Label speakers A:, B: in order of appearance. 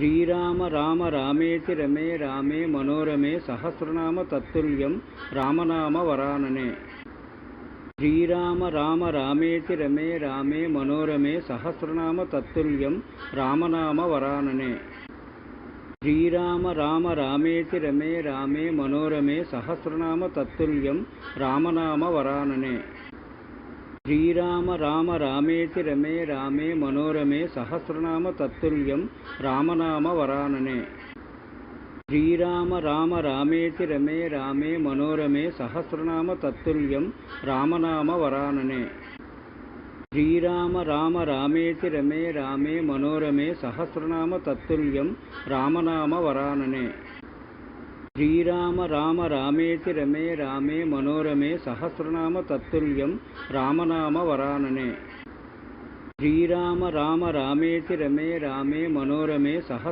A: ஸ்ரீராம ராம ராமேதி ரமே ராமே மனோரமே சஹசிரநாம தத்துல்யம் ராமநாம வரானனே. ஸ்ரீராம ராம ராமேதி ரமே ராமே மனோரமே சஹசிரநாம தத்துல்யம் ராமநாம வரானனே. ஸ்ரீராம ராம ராமேதி ரமே ராமே மனோரமே சஹசிரநாம தத்துல்யம் ராமநாம வரானனே. ஸ்ரீராம ராம ராமேதி ரமே ராமே மனோரமே சஹசிரநாம தத்துல்யம் ராமநாம வரானனே. ஸ்ரீராம ராம ராமேதி ரமே ராமே மனோரமே சஹசிரநாம தத்துல்யம் ராமநாம வரானனே. ஸ்ரீராம ராம ராமேதி ரமே ராமே மனோரமே சஹசிரநாம தத்துல்யம் ராமநாம வரானனே. श्रीराम राम रामेति रमे रामे मनोरमे सहस्रनाम तत्तुल्यं रामनाम वरानने। श्रीराम राम रामेति रमे रामे मनोरमे सह